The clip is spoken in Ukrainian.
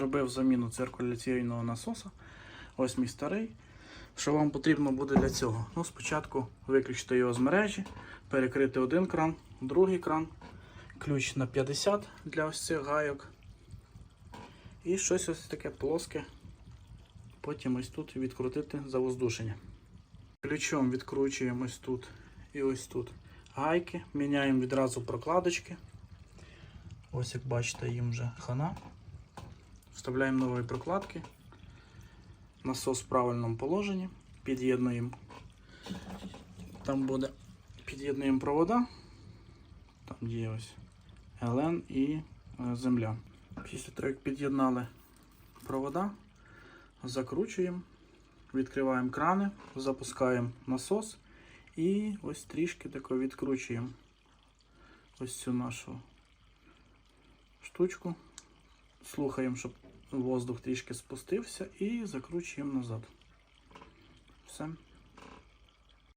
Зробив заміну циркуляційного насоса. Ось мій старий. Що вам потрібно буде для цього? Ну, спочатку виключити його з мережі, перекрити один кран, другий кран, ключ на 50 для ось цих гайок. І щось ось таке плоске. Потім ось тут відкрутити завоздушення. Ключом відкручуємо ось тут і ось тут гайки. Міняємо відразу прокладочки. Ось як бачите, їм вже хана. Вставляємо нові прокладки. Насос в правильному положенні. Під'єднуємо. Там буде під'єднуємо провода. Там є ось ЛН і е, земля. Після того, як під'єднали провода, закручуємо, відкриваємо крани, запускаємо насос і ось трішки тако відкручуємо ось цю нашу штучку. Слухаємо, щоб воздух трішки спустився і закручуємо назад. Все.